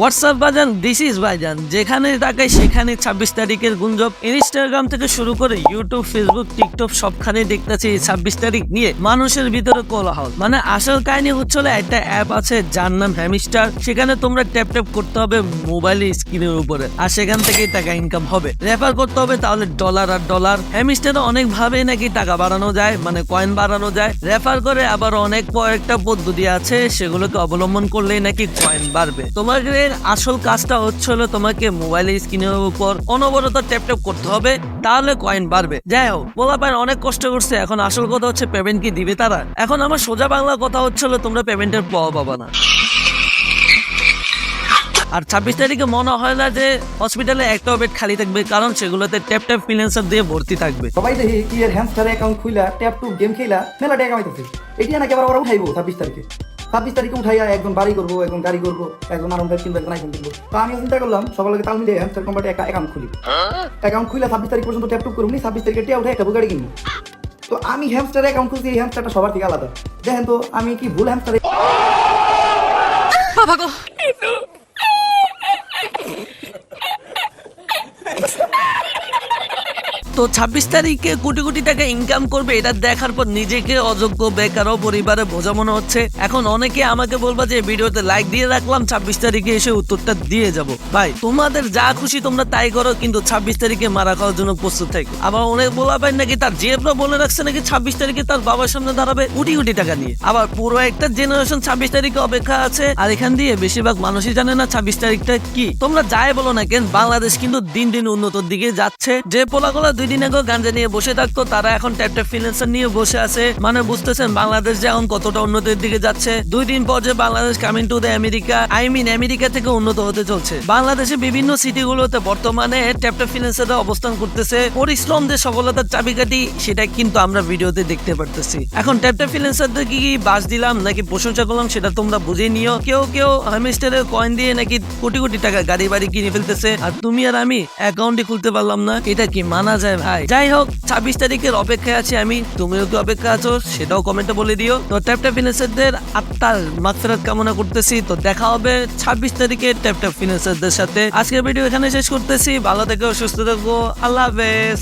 WhatsApp বাজান this is ভাইজান যেখানে তাকে সেখানে ছাব্বিশ তারিখের গুঞ্জব। ইনস্টাগ্রাম থেকে শুরু করে ইউটিউব ফেসবুক টিকটক সবখানে দেখতেছি ছাব্বিশ তারিখ নিয়ে। মানুষের ভিতরে কোলাহল। মানে আসল কাহিনী হচ্ছিল একটা অ্যাপ আছে, যার নাম হ্যামিস্টার সেখানে তোমরা ট্যাপ ট্যাপ করতে হবে মোবাইল স্ক্রিনের উপরে। আর সেখান থেকেই টাকা ইনকাম হবে। রেফার করতে হবে তাহলে ডলার আর ডলার হ্যামিস্টারে অনেক ভাবে নাকি টাকা বাড়ানো যায় মানে কয়েন বাড়ানো যায়। রেফার করে আবার অনেক কয়েকটা পদ্ধতি আছে, সেগুলোকে অবলম্বন করলেই নাকি কয়েন বাড়বে। তোমাদের আসল কাজটা হচ্ছিল তোমাকে মোবাইল স্ক্রিনের উপর অনবরত ট্যাপ ট্যাপ করতে হবে, তাহলে কয়েন বাড়বে। যাই হোক বলা পায় অনেক কষ্ট করছে, এখন আসল কথা হচ্ছে পেমেন্ট কি দিবে তারা? এখন আমার সোজা বাংলা কথা হচ্ছিল তোমরা পেমেন্টের পাওয়া পাবা না। আর ছাব্বিশ তারিখে মনে হয় না যে হসপিটালে একটাও বেড খালি থাকবে, কারণ সেগুলোতে ট্যাপ ট্যাপ ফিনান্সার দিয়ে ভর্তি থাকবে। সবাই দেখি কি এর হ্যামস্টার অ্যাকাউন্ট খুইলা ট্যাপ টু গেম খেলা মেলা টাকা কামাইতেছে। এটি নাকি আবার ওরা উঠাইবো ছাব্বিশ তারিখে। ছাব্বিশ তারিখে উঠাইয়া একজন বাড়ি করব একজন গাড়ি করব একজন আরাম কিনবো একজন আইফোন কিনবো তো আমি চিন্তা করলাম সকালে তাল মিলিয়ে হ্যামস্টার কোম্পানি একটা অ্যাকাউন্ট খুলি। অ্যাকাউন্ট খুলে ছাব্বিশ তারিখ পর্যন্ত ট্যাপটুপ করব ছাব্বিশ তারিখে টিয়া উঠে একটা গাড়ি কিনবো। তো আমি হ্যামস্টার অ্যাকাউন্ট খুলছি এই হ্যামস্টারটা সবার থেকে আলাদা। দেখেন তো আমি কি ভুল হ্যামস্টার তো ছাব্বিশ তারিখে কোটি কোটি টাকা ইনকাম করবে, এটা দেখার পর নিজেকে অযোগ্য, বেকার ও পরিবারে বোঝা মনে হচ্ছে। এখন অনেকে আমাকে বলবা যে, ভিডিওতে লাইক দিয়ে রাখলাম, ছাব্বিশ তারিখে এসে উত্তরটা দিয়ে যাব। ভাই, তোমাদের যা খুশি তোমরা তাই করো, কিন্তু ছাব্বিশ তারিখে মারা খাওয়ার জন্য প্রস্তুত থাকো। আবার অনেক বলা পাই নাকি তার জেবরা বলে রাখছে নাকি ছাব্বিশ তারিখে তার বাবার সামনে দাঁড়াবে কোটি কোটি টাকা নিয়ে। আবার পুরো একটা জেনারেশন ছাব্বিশ তারিখে অপেক্ষা আছে, আর এখান দিয়ে বেশিরভাগ মানুষই জানে না ছাব্বিশ তারিখটা কি। তোমরা যাই বলো না কেন, বাংলাদেশ কিন্তু দিন দিন উন্নতর দিকে যাচ্ছে। যে পোলাগুলা দুই দিন আগে গাঞ্জা নিয়ে বসে থাকতো, তারা এখন ট্যাপ ট্যাপ ফিনান্সার নিয়ে বসে আছে। মানে বুঝতেছেন, বাংলাদেশ যে এখন কতটা উন্নতির দিকে যাচ্ছে। দুই দিন পর যে Bangladesh coming to the America I mean America থেকে উন্নত হতে চলছে। বাংলাদেশের বিভিন্ন সিটিগুলোতে বর্তমানে ট্যাপ ট্যাপ ফিনান্সাররা অবস্থান করতেছে। পরিশ্রম যে সফলতার চাবিকাঠি, সেটা কিন্তু আমরা ভিডিওতে দেখতে পারতেছি। এখন ট্যাপ ট্যাপ ফিনান্সারদের কি বাস দিলাম, নাকি প্রশংসা করলাম, সেটা তোমরা বুঝে নিও। কেউ কেউ হামিস্টারের কয়েন দিয়ে নাকি কোটি কোটি টাকা গাড়ি বাড়ি কিনে ফেলতেছে। আর তুমি আর আমি অ্যাকাউন্টই খুলতে পারলাম না। এটা কি মানা যায় ভাই যাই হোক ছাব্বিশ তারিখের অপেক্ষায় আছি আমি। তুমিও কি অপেক্ষা আছো? সেটাও কমেন্টে বলে দিও। তো ট্যাপ ট্যাপ ফিনান্সারদের আত্মার মাত্রার কামনা করতেছি। তো দেখা হবে ছাব্বিশ তারিখে ট্যাপ ট্যাপ ফিনান্সারদের সাথে। আজকের ভিডিও এখানে শেষ করতেছি। ভালো থেকো, সুস্থ থেকো। আল্লাহ হাফেজ।